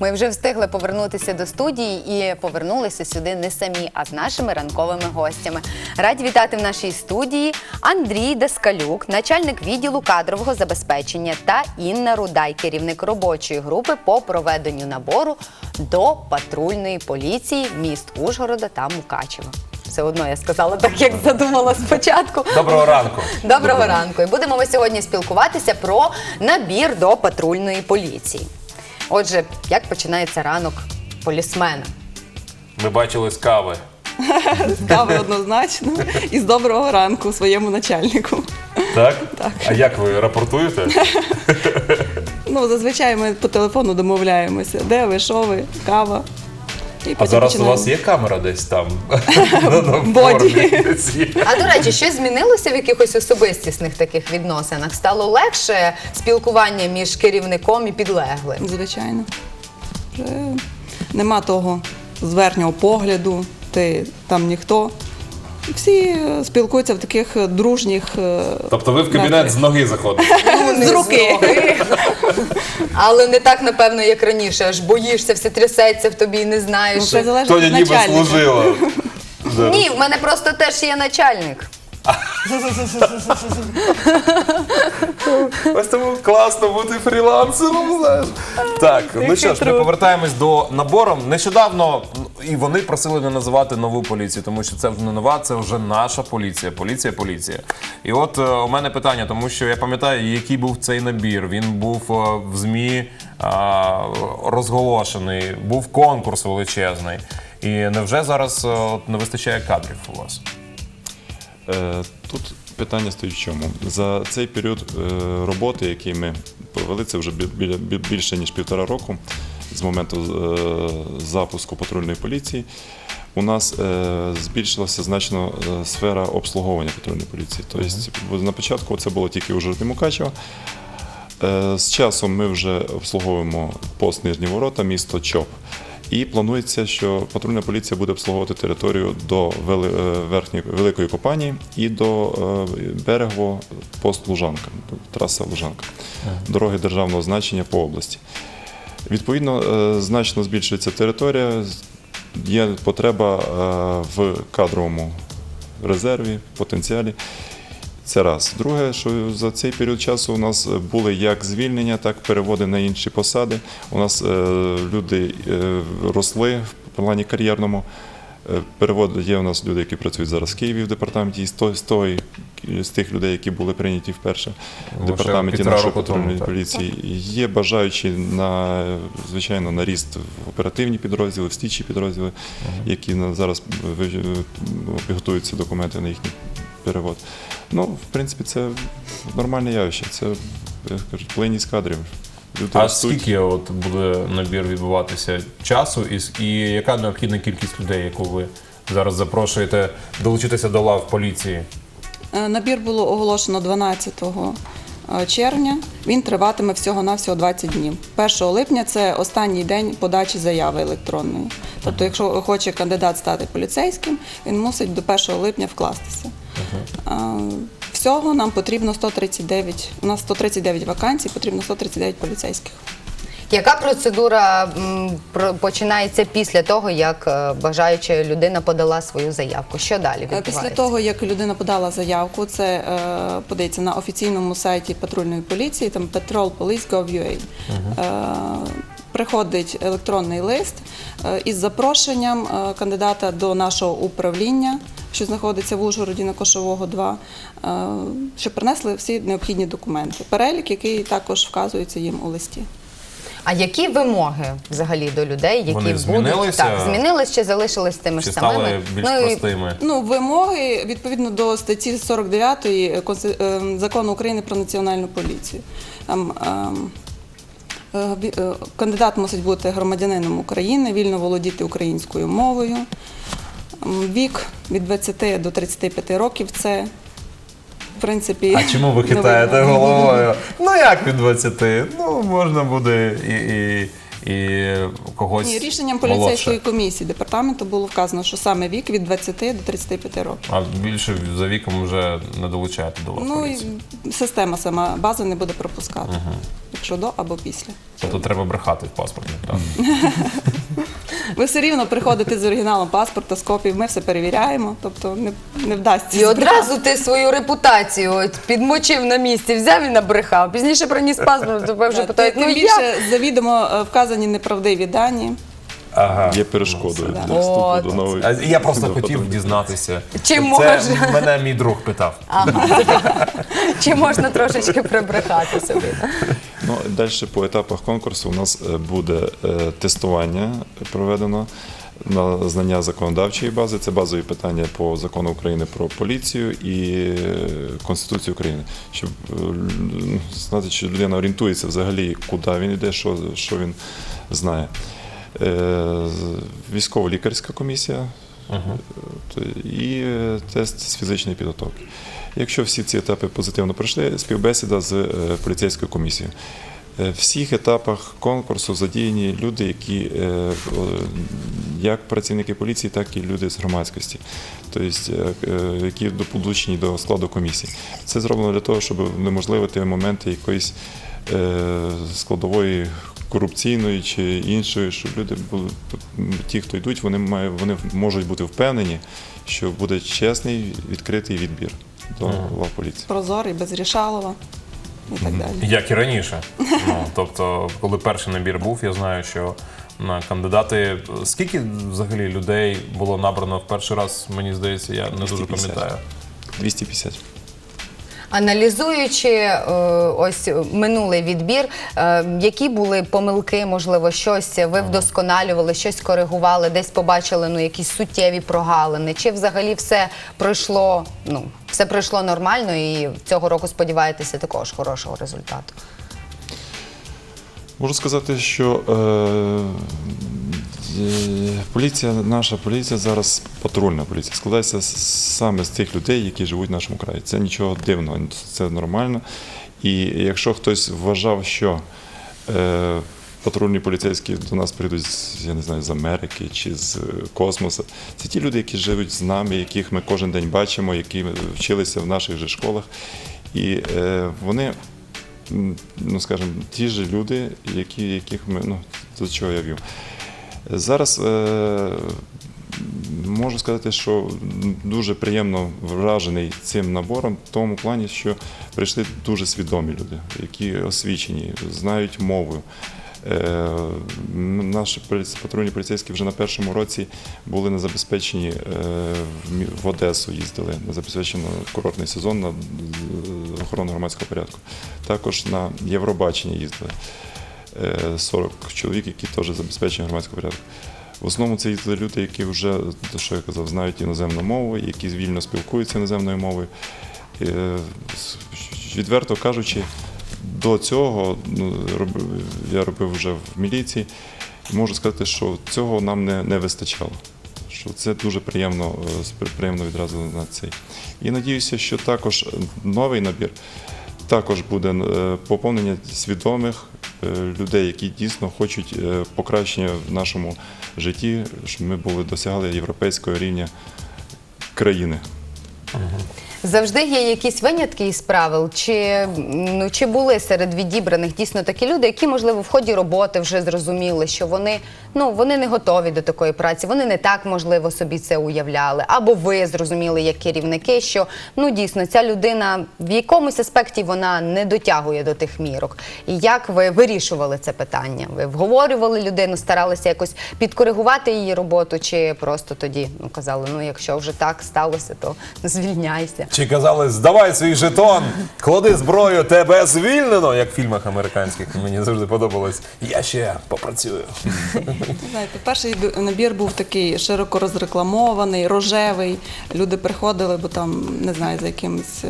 Ми вже встигли повернутися до студії і повернулися сюди не самі, а з нашими ранковими гостями. Раді вітати в нашій студії Андрій Даскалюк, начальник відділу кадрового забезпечення, та Інна Рудай, керівник робочої групи по проведенню набору до патрульної поліції міст Ужгорода та Мукачева. Все одно я сказала так, як задумала спочатку. Доброго ранку. Доброго ранку. І будемо ми сьогодні спілкуватися про набір до патрульної поліції. Отже, як починається ранок полісмена? Ми бачили з кави. З Кави однозначно і з доброго ранку своєму начальнику. Так? Так. А як ви рапортуєте? Ну, зазвичай ми по телефону домовляємося, де ви, що ви, кава. І А потім зараз у починаємо. вас є камера десь там? На- на Боді. формі десь є. А до речі, щось змінилося в якихось особистісних таких відносинах? Стало легше спілкування між керівником і підлеглим? Звичайно. Вже нема того зверхнього погляду, ти там ніхто. Всі спілкуються в таких дружніх. е, Тобто ви в кабінет з ноги заходите? З руки. Але не так, напевно, як раніше. Аж боїшся, все трясеться в тобі і не знаєш. Ну, Тоня ніби служила. Ні, в мене просто теж є начальник. Ось тому класно бути фрілансером. Знаєш. Так, ну що ж, ми повертаємось до набору. Нещодавно і вони просили не називати нову поліцію, тому що це вже не нова, це вже наша поліція. Поліція, поліція. І от е, у мене питання, тому що я пам'ятаю, який був цей набір. Він був е, в ЗМІ е, розголошений, був конкурс величезний. І невже зараз е, от, не вистачає кадрів у вас? Е, Тут питання стоїть в чому. За цей період е, роботи, який ми провели, це вже більше ніж півтора року з моменту е, запуску патрульної поліції. У нас збільшилася значно сфера обслуговування патрульної поліції. Тобто на початку це було тільки Мукачево. Е, З часом ми вже обслуговуємо пост Нижні Ворота, місто ЧОП. І планується, що патрульна поліція буде обслуговувати територію до е, верхньої великої компанії і до е, берегового пост Лужанка, траса Лужанка, дороги державного значення по області. Відповідно, е, значно збільшується територія, є потреба в кадровому резерві, потенціалі. Це раз. Друге, що за цей період часу у нас були як звільнення, так і переводи на інші посади. У нас е, люди е, росли в плані кар'єрному. Е, Переводи є у нас люди, які працюють зараз в Києві в департаменті, і з, той, з, тих людей, які були прийняті вперше в департаменті нашої патрульної поліції. Є бажаючі на звичайно на ріст в оперативні підрозділи, в слідчі підрозділи, які на зараз готуються документи на їхній перевод. Ну, в принципі, це нормальне явище. Це я кажу, плинність кадрів. Люди А ростуть. скільки от буде набір відбуватися часу, і, і яка необхідна кількість людей, яку ви зараз запрошуєте долучитися до лав поліції? Е, Набір було оголошено 12 е, червня. Він триватиме всього-навсього 20 днів. 1 липня це останній день подачі заяви електронної. Тобто, якщо хоче кандидат стати поліцейським, він мусить до 1 липня вкластися. Е, Всього нам потрібно 139, у нас 139 вакансій, потрібно 139 поліцейських. Яка процедура м, про- починається після того, як е, бажаюча людина подала свою заявку? Що далі Е, відбувається? Після того, як людина подала заявку, це е, подається на офіційному сайті патрульної поліції, там patrolpolice.gov.ua. Е, приходить електронний лист е, із запрошенням е, кандидата до нашого управління, що знаходиться в Ужгороді на Кошового 2, е, щоб принесли всі необхідні документи. Перелік, який також вказується їм у листі. А які вимоги взагалі до людей, які Вони будуть змінилися? так, змінились чи залишились тими Чи ж самими? стали більш Ну, простими? Ну, вимоги відповідно до статті 49 Конси- е, закону України про національну поліцію. Там ем, кандидат мусить бути громадянином України, вільно володіти українською мовою. Вік від 20 до 35 років це. В принципі, А чому ви китаєте хитаєте головою? Ну як від 20? Ну можна буде і, і, і когось. Ні, рішенням молодше. поліцейської комісії департаменту було вказано, що саме вік від 20 до 35 років. А більше за віком вже не долучаєте до вас. Ну поліції. і система сама база не буде пропускати. Якщо до або після. Тобто треба брехати в паспорті. Так. Ви все рівно приходите з оригіналом паспорта, з копією, ми все перевіряємо, тобто не, не вдасться. І одразу ти свою репутацію от, підмочив на місці, взяв і набрехав. Пізніше приніс паспорт, тебе вже питають, ну Тим більше завідомо е, вказані неправдиві дані. Ага. Є перешкодою для вступу От. до нової. А Я просто хотів дізнатися. Чи Це може? мене мій друг питав. Чи можна трошечки прибрехати собі? Ну, далі по етапах конкурсу у нас е, буде е, тестування проведено на знання законодавчої бази. Це базові питання по закону України про поліцію і е, Конституцію України, щоб знати, чи людина орієнтується взагалі, куди він йде, що, що він знає. Е, Військово-лікарська комісія Т- і е, тест з фізичної підготовки. Якщо всі ці етапи позитивно пройшли, співбесіда з е, поліцейською комісією. Е, В всіх етапах конкурсу задіяні люди, які е, як працівники поліції, так і люди з громадськості, тобто, е, е, які долучені до складу комісії. Це зроблено для того, щоб унеможливити моменти якоїсь е, складової корупційної чи іншої, щоб люди були ті, хто йдуть, вони мають, вони можуть бути впевнені, що буде чесний відкритий відбір до лав поліції. Прозорий, без рішалова і так далі. Як і раніше. Ну, тобто, коли перший набір був, я знаю, що на кандидати. Скільки взагалі людей було набрано в перший раз, мені здається, я не дуже 250. пам'ятаю. 250. Аналізуючи е, ось минулий відбір, е, які були помилки, можливо, щось ви вдосконалювали, щось коригували, десь побачили ну якісь суттєві прогалини, чи взагалі все пройшло, ну все пройшло нормально, і цього року сподіваєтеся також хорошого результату. Можу сказати, що е, е, поліція, наша поліція зараз патрульна поліція, складається саме з тих людей, які живуть в нашому краї. Це нічого дивного, це нормально. І якщо хтось вважав, що е, патрульні поліцейські до нас прийдуть я не знаю, з Америки чи з космосу, це ті люди, які живуть з нами, яких ми кожен день бачимо, які вчилися в наших же школах. І вони ну скажімо, ті ж люди, які, яких ми, ну, до чого я вів. Зараз е, можу сказати, що дуже приємно вражений цим набором в тому плані, що прийшли дуже свідомі люди, які освічені, знають мову. Е, Наші патрульні поліцейські вже на першому році були на забезпеченні е, в Одесу їздили на забезпечено курортний сезон на е, охорону громадського порядку. Також на Євробачення їздили. Е, 40 чоловік, які теж забезпечені громадського порядку. В основному це їздили люди, які вже, що я казав, знають іноземну мову, які вільно спілкуються іноземною мовою. Е, Відверто кажучи, до цього ну, я робив вже в міліції, можу сказати, що цього нам не, не вистачало. Що це дуже приємно, е, приємно відразу на цей. І надіюся, що також новий набір також буде е, поповнення свідомих е, людей, які дійсно хочуть е, покращення в нашому житті, щоб ми були досягали європейського рівня країни. Завжди є якісь винятки із правил, чи, ну, чи були серед відібраних дійсно такі люди, які, можливо, в ході роботи вже зрозуміли, що вони, ну, вони не готові до такої праці, вони не так, можливо, собі це уявляли. Або ви зрозуміли як керівники, що ну, дійсно ця людина в якомусь аспекті вона не дотягує до тих мірок. І як ви вирішували це питання? Ви вговорювали людину, старалися якось підкоригувати її роботу, чи просто тоді ну, казали, ну якщо вже так сталося, то звільняйся. Чи казали, здавай свій жетон, клади зброю, тебе звільнено, як в фільмах американських. Мені завжди подобалось. Я ще попрацюю. Знаєте, перший набір був такий широко розрекламований, рожевий. Люди приходили, бо там не знаю за якимось. е,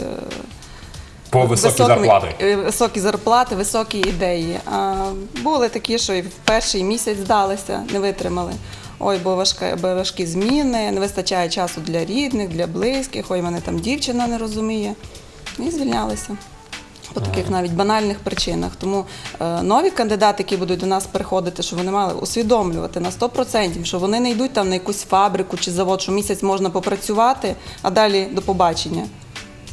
По високі високими- зарплати. е, Високі зарплати, високі ідеї. А були такі, що і в перший місяць здалися, не витримали. Ой, бо важка, бо важкі зміни, не вистачає часу для рідних, для близьких, ой, мене там дівчина не розуміє. І звільнялися. По таких навіть банальних причинах. Тому е, нові кандидати, які будуть до нас приходити, що вони мали усвідомлювати на 100%, що вони не йдуть там на якусь фабрику чи завод, що місяць можна попрацювати, а далі до побачення.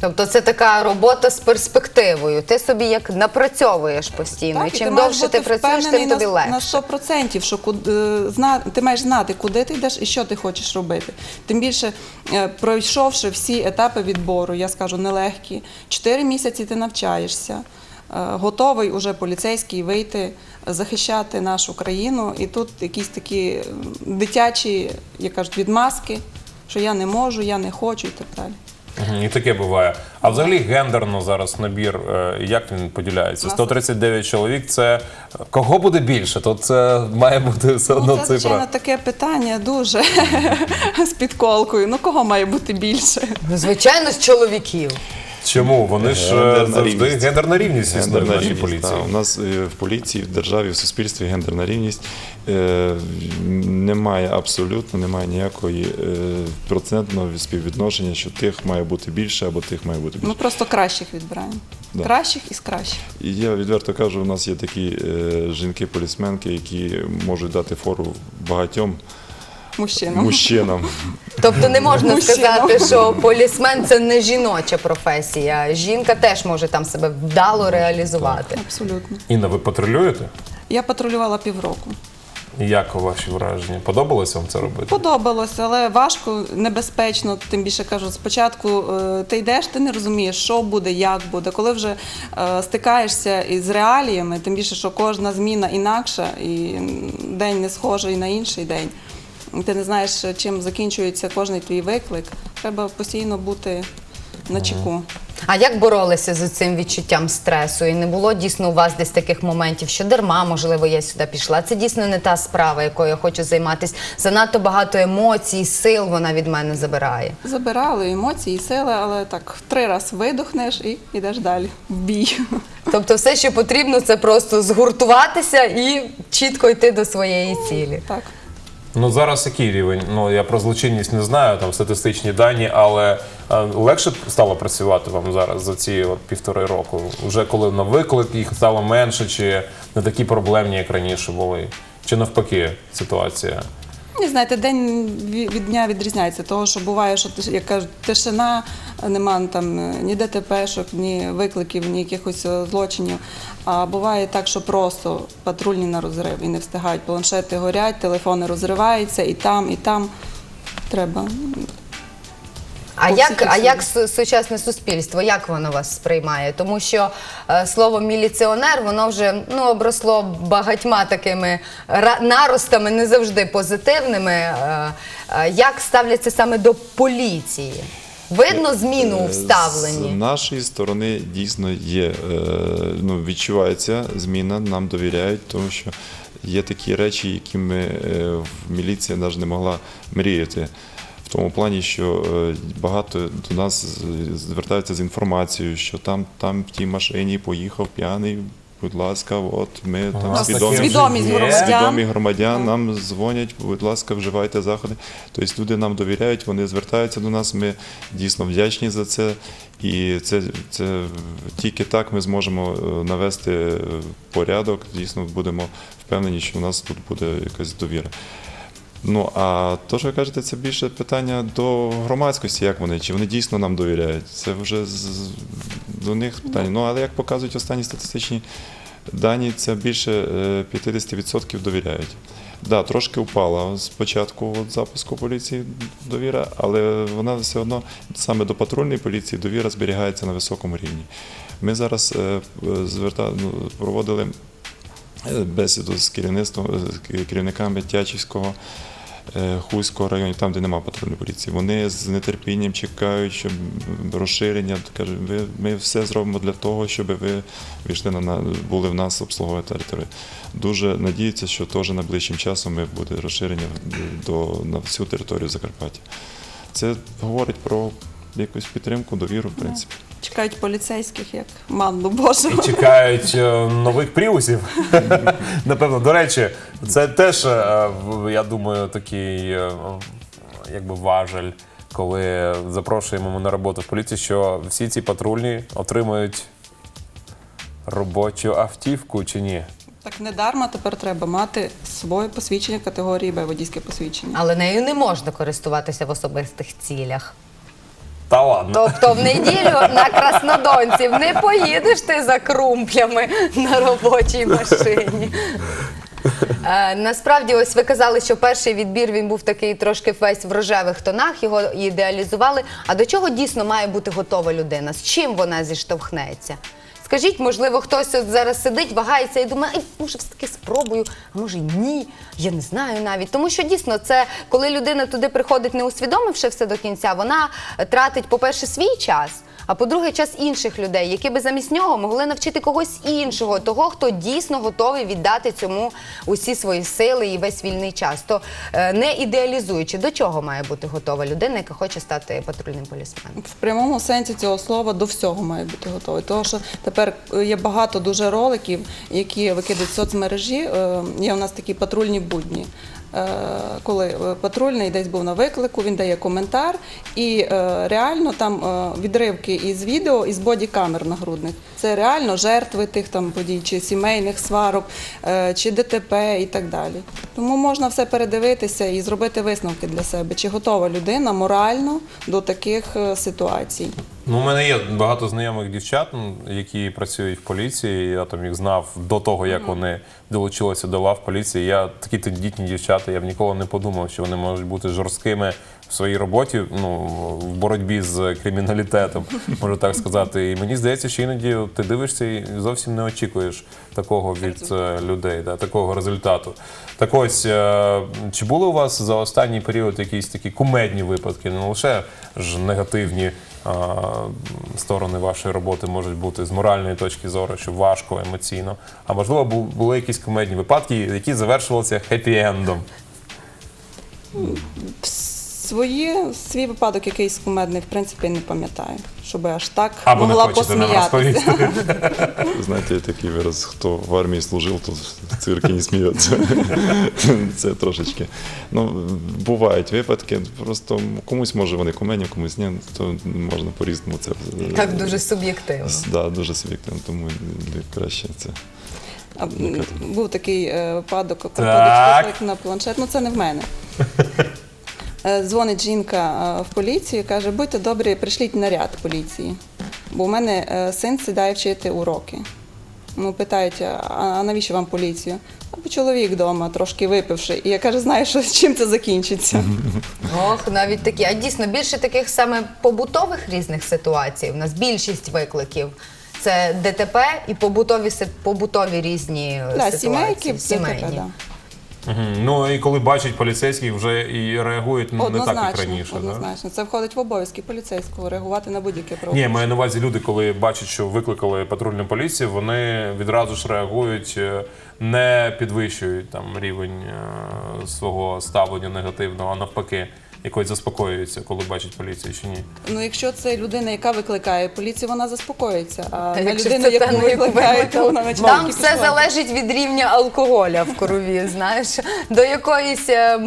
Тобто це така робота з перспективою. Ти собі як напрацьовуєш постійно. Так, і чим ти довше ти працюєш, тим тобі на, легше. на 100%, що куди, е, зна, ти маєш знати, куди ти йдеш і що ти хочеш робити. Тим більше, е, пройшовши всі етапи відбору, я скажу, нелегкі, 4 місяці ти навчаєшся, е, готовий уже поліцейський вийти, захищати нашу країну. І тут якісь такі дитячі, як кажуть, відмазки, що я не можу, я не хочу і так далі. І таке буває. А взагалі гендерно зараз набір, е, як він поділяється? 139 чоловік це кого буде більше? То це має бути все одно Ну, це, цифра. Це таке питання дуже з підколкою. Ну, кого має бути більше? Ну, звичайно, з чоловіків. Чому? Вони ж е, Гендерна завжди рівність. гендерна рівність існує в Гендерна нашій рівність, поліції. так. У нас е, в поліції, в державі, в суспільстві гендерна рівність. Е, Немає абсолютно, немає ніякої е, процентного співвідношення, що тих має бути більше або тих має бути більше. Ми просто кращих відбираємо. Да. Кращих із кращих. І я відверто кажу, у нас є такі е, жінки-полісменки, які можуть дати фору багатьом Мужчинам. мужчинам. Тобто не можна сказати, що полісмен це не жіноча професія. Жінка теж може там себе вдало реалізувати. Абсолютно. Інна, ви патрулюєте? Я патрулювала півроку. І Як ваші враження? Подобалося вам це робити? Подобалося, але важко, небезпечно. Тим більше кажу, спочатку е, ти йдеш, ти не розумієш, що буде, як буде. Коли вже е, стикаєшся із реаліями, тим більше, що кожна зміна інакша, і день не схожий на інший день. Ти не знаєш, чим закінчується кожний твій виклик. Треба постійно бути на чеку. А як боролися з цим відчуттям стресу? І не було дійсно у вас десь таких моментів, що дарма, можливо, я сюди пішла. Це дійсно не та справа, якою я хочу займатися. Занадто багато емоцій, сил вона від мене забирає. Забирали емоції, сили, але так три рази видохнеш і йдеш далі в бій. Тобто, все, що потрібно, це просто згуртуватися і чітко йти до своєї цілі. Так. Ну зараз який рівень? Ну я про злочинність не знаю, там статистичні дані, але е, легше стало працювати вам зараз за ці от півтори року. Уже коли на виклик їх стало менше, чи не такі проблемні, як раніше були? Чи навпаки ситуація? Ні, знаєте, день від дня відрізняється. Того, що буває, що як кажуть, тишина, нема там е, ні ДТПшок, ні викликів, ні якихось е, злочинів. А буває так, що просто патрульні на розрив і не встигають. Планшети горять, телефони розриваються, і там, і там треба. А По як, а як сучасне суспільство, як воно вас сприймає? Тому що е, слово міліціонер воно вже ну обросло багатьма такими наростами, не завжди позитивними. Е, е, як ставляться саме до поліції? Видно зміну у Е, З нашої сторони дійсно є, е, ну, відчувається зміна, нам довіряють, тому що є такі речі, які ми е, в міліція навіть не могла мріяти. Тому плані, що е, багато до нас звертаються з інформацією, що там, там в тій машині поїхав п'яний. Будь ласка, от ми там Ага. свідомі, громадян. свідомі громадян нам дзвонять, будь ласка, вживайте заходи. Тобто люди нам довіряють, вони звертаються до нас. Ми дійсно вдячні за це. І це, це тільки так ми зможемо е, навести е, порядок. Дійсно, будемо впевнені, що в нас тут буде якась довіра. Ну а то, що ви кажете, це більше питання до громадськості, як вони, чи вони дійсно нам довіряють. Це вже з- до них питання. Ну але як показують останні статистичні дані, це більше е, 50% довіряють. Да, трошки впала спочатку от запуску поліції довіра, але вона все одно саме до патрульної поліції довіра зберігається на високому рівні. Ми зараз е, зверта, ну, проводили е, бесіду з керівництвом з керівниками Тячівського. Е, Хуського району, там, де немає патрульної поліції, вони з нетерпінням чекають, щоб розширення. Кажуть, ви, ми все зробимо для того, щоб ви війшли на, на були в нас обслуговувати територію. Дуже надіються, що теж найближчим часом ми буде розширення до на всю територію Закарпаття. Це говорить про якусь підтримку, довіру, в принципі. Чекають поліцейських як манну Божу. І чекають е, нових пріусів. Напевно, до речі, це теж, е, в- я думаю, такий е, якби важель, коли запрошуємо на роботу в поліцію, що всі ці патрульні отримують робочу автівку чи ні? Так недарма тепер треба мати своє посвідчення категорії Б, водійське посвідчення. Але нею не можна користуватися в особистих цілях. Та ладно. Тобто в неділю на Краснодонців не поїдеш ти за крумплями на робочій машині. Е, насправді, ось ви казали, що перший відбір він був такий трошки весь в рожевих тонах, його ідеалізували. А до чого дійсно має бути готова людина? З чим вона зіштовхнеться? Скажіть, можливо, хтось от зараз сидить, вагається і думає, ай, може, все-таки спробую, а може й ні. Я не знаю навіть. Тому що дійсно, це коли людина туди приходить, не усвідомивши все до кінця, вона тратить, по-перше, свій час. А по-друге, час інших людей, які би замість нього могли навчити когось іншого, того, хто дійсно готовий віддати цьому усі свої сили і весь вільний час. То е, не ідеалізуючи, до чого має бути готова людина, яка хоче стати патрульним полісменом. В прямому сенсі цього слова до всього має бути готовий. Тому що тепер е, є багато дуже роликів, які викидають соцмережі. Е, Є у нас такі патрульні будні. Е, Коли е, патрульний десь був на виклику, він дає коментар, і е, реально там відривки із відео, із бодікамер нагрудних. Це реально жертви тих там подій, чи сімейних сварок, чи ДТП і так далі. Тому можна все передивитися і зробити висновки для себе, чи готова людина морально до таких ситуацій. Ну, у мене є багато знайомих дівчат, які працюють в поліції. Я там їх знав до того, як вони долучилися до лав поліції. Я такі тендітні дівчата, я б ніколи не подумав, що вони можуть бути жорсткими в своїй роботі, ну в боротьбі з криміналітетом, можу так сказати. І мені здається, що іноді ти дивишся і зовсім не очікуєш такого від е, людей, да, такого результату. Так ось, е, чи були у вас за останній період якісь такі кумедні випадки, не лише ж негативні сторони вашої роботи можуть бути з моральної точки зору, що важко емоційно. А можливо, були якісь комедні випадки, які завершувалися хеппі-ендом. Свої, свій випадок якийсь кумедний, в принципі, не пам'ятаю, щоб аж так Або могла посміятися. Знаєте, такий вираз, хто в армії служив, то в цирки не сміється. Це трошечки. Ну, бувають випадки, просто комусь може вони кумені, комусь ні, то можна по-різному це. Так дуже суб'єктивно. Да, дуже суб'єктивно, тому краще це. А, Був такий е, випадок, Так. на планшет. Ну це не в мене. Е, Дзвонить жінка е, в поліцію і каже: будьте добрі, пришліть наряд поліції. Бо у мене е, син сідає вчити уроки. Ну, питають, а навіщо вам поліцію? Або чоловік вдома, трошки випивши. І я кажу, знаєш, що, чим це закінчиться? Ох, навіть такі. А дійсно більше таких саме побутових різних ситуацій. У нас більшість викликів. Це ДТП і побутові побутові різні Да, ситуації. сімейки, ДТП, да. Мгм. Ну і коли бачать поліцейських, вже і реагують ну, не так, як Однозначно, раніше. да? Це входить в обов'язки поліцейського реагувати на будь-яке Ні, маю на увазі люди, коли бачать, що викликали патрульну поліцію, вони відразу ж реагують, е, не підвищують там рівень е, свого ставлення негативного, а навпаки, якось заспокоюються, коли бачать поліцію чи ні. Ну, якщо це людина, яка викликає поліцію, вона заспокоїться. А Та на якщо людину, це яку та, на яку викликають, то вона Там все кипішувати. залежить від рівня алкоголя в крові. Знаєш, до якоїсь е,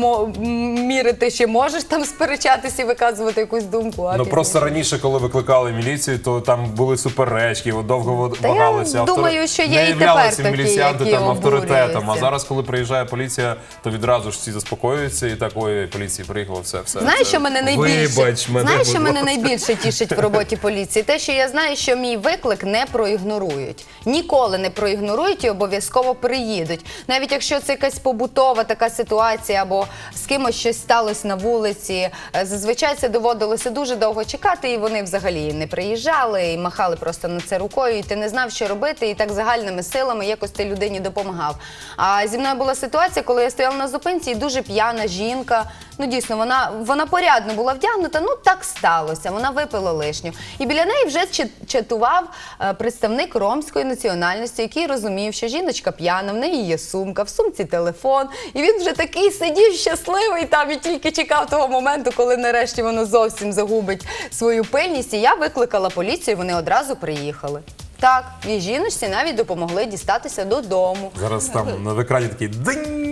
міри ти ще можеш там сперечатися і виказувати якусь думку. А Ну пізніше- просто раніше, коли викликали міліцію, то там були суперечки, довго Та я вагалися. думаю, що є і тепер такі, міліціянти які там авторитетом. А зараз, коли приїжджає поліція, то відразу ж всі заспокоюються і так, ой, поліції приїхало, все, все. Знаєш, що мене найбільше Вибач мене, знаєш, що будь мене ласка. найбільше тішить в роботі поліції? Те, що я знаю, що мій виклик не проігнорують. Ніколи не проігнорують і обов'язково приїдуть. Навіть якщо це якась побутова така ситуація, або з кимось щось сталося на вулиці. е, Зазвичай це доводилося дуже довго чекати, і вони взагалі не приїжджали і махали просто на це рукою. І ти не знав, що робити, і так загальними силами якось ти людині допомагав. А зі мною була ситуація, коли я стояла на зупинці, і дуже п'яна жінка. Ну дійсно, вона, вона порядно була вдягнута. Ну так сталося. Вона випила лишню. І біля неї вже чат- чатував е, представник ромської національності, який розумів, що жіночка п'яна, в неї є сумка, в сумці телефон. І він вже такий сидів щасливий там і тільки чекав того моменту, коли нарешті воно зовсім загубить свою пильність. І я викликала поліцію, вони одразу приїхали. Так, і жіночці навіть допомогли дістатися додому. Зараз там на екрані такий динь.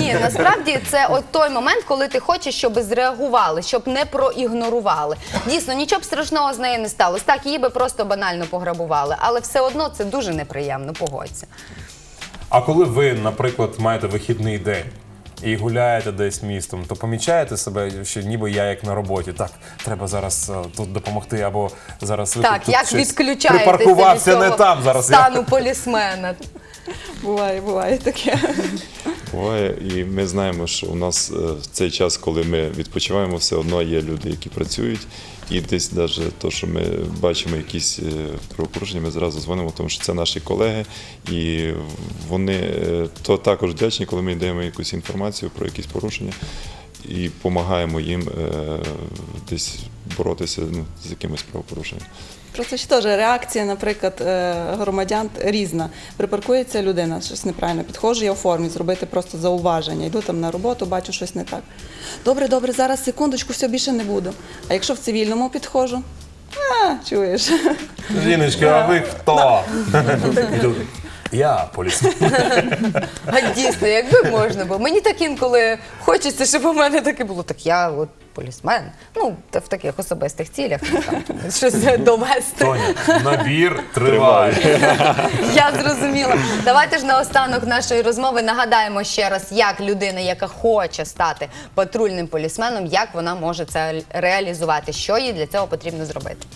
Ні, насправді це от той момент, коли ти хочеш, щоб зреагували, щоб не проігнорували. Дійсно, нічого б страшного з нею не сталося. Так, її би просто банально пограбували, але все одно це дуже неприємно, погодься. А коли ви, наприклад, маєте вихідний день, і гуляєте десь містом, то помічаєте себе, що ніби я як на роботі. Так, треба зараз е, тут допомогти, або зараз ви Так, тут як щось відключаєтеся від припаркувався цього не там. Зараз я стану полісмена. Буває, буває таке. Буває, і ми знаємо, що у нас е, в цей час, коли ми відпочиваємо, все одно є люди, які працюють. І десь навіть то, що ми бачимо якісь е, правопорушення, ми зразу дзвонимо, тому що це наші колеги, і вони е, то також вдячні, коли ми даємо якусь інформацію про якісь порушення і допомагаємо їм е, десь боротися ну, з якимось правопорушенням. Просто ще теж реакція, наприклад, е, громадян різна. Припаркується людина, щось неправильно підходжу, я у формі зробити просто зауваження. Йду там на роботу, бачу щось не так. Добре, добре, зараз секундочку, все більше не буду. А якщо в цивільному підходжу, а, чуєш. Жіночка, а ви хто? І тут, Я полісмен. А дійсно, якби можна було. Мені так інколи хочеться, щоб у мене таке було. Так я от полісмен. Ну, та в таких особистих цілях ну, там, щось довести. Тоня, набір триває. Я зрозуміла. Давайте ж наостанок нашої розмови нагадаємо ще раз, як людина, яка хоче стати патрульним полісменом, як вона може це реалізувати, що їй для цього потрібно зробити.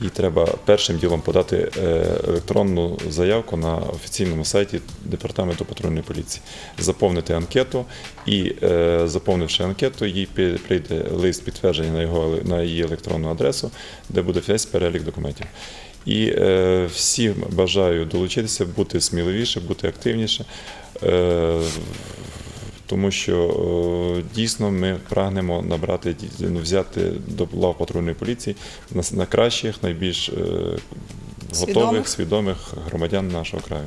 І треба першим ділом подати е, електронну заявку на офіційному сайті Департаменту патрульної поліції, заповнити анкету і, е, заповнивши анкету, їй прийде лист підтвердження на його на її електронну адресу, де буде весь перелік документів. І е, всім бажаю долучитися, бути сміливіше, бути активніше. Е, тому що е, дійсно ми прагнемо набрати ну, взяти до лав патрульної поліції на, на кращих, найбільш е, готових, Свідомих. свідомих громадян нашого краю.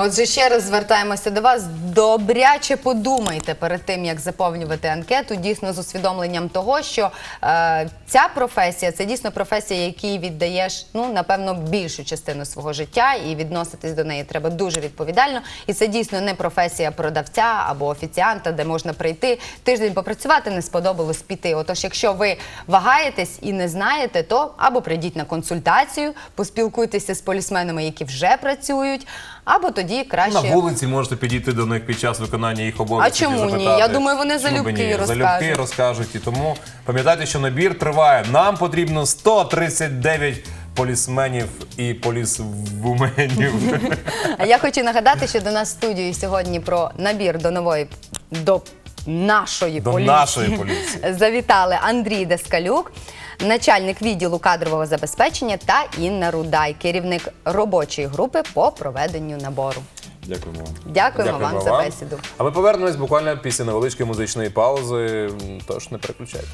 Отже, ще раз звертаємося до вас. Добряче подумайте перед тим, як заповнювати анкету, дійсно з усвідомленням того, що е, ця професія це дійсно професія, якій віддаєш ну напевно більшу частину свого життя, і відноситись до неї треба дуже відповідально. І це дійсно не професія продавця або офіціанта, де можна прийти тиждень попрацювати, не сподобалось піти. Отож, якщо ви вагаєтесь і не знаєте, то або прийдіть на консультацію, поспілкуйтеся з полісменами, які вже працюють, або тоді краще. На вулиці можете підійти до них під час виконання їх обов'язків. А чому ні? Я думаю, вони залюбки розкажуть. Залюбки розкажуть. І тому пам'ятайте, що набір триває. Нам потрібно 139 полісменів і полісвуменів. А я хочу нагадати, що до нас в студію сьогодні про набір до нової до нашої До поліції нашої поліції. завітали Андрій Дескалюк, начальник відділу кадрового забезпечення та Інна Рудай, керівник робочої групи по проведенню набору. Дякуємо вам. Дякуємо, Дякуємо вам за бесіду. А ми повернемось буквально після невеличкої музичної паузи. Тож не переключайте.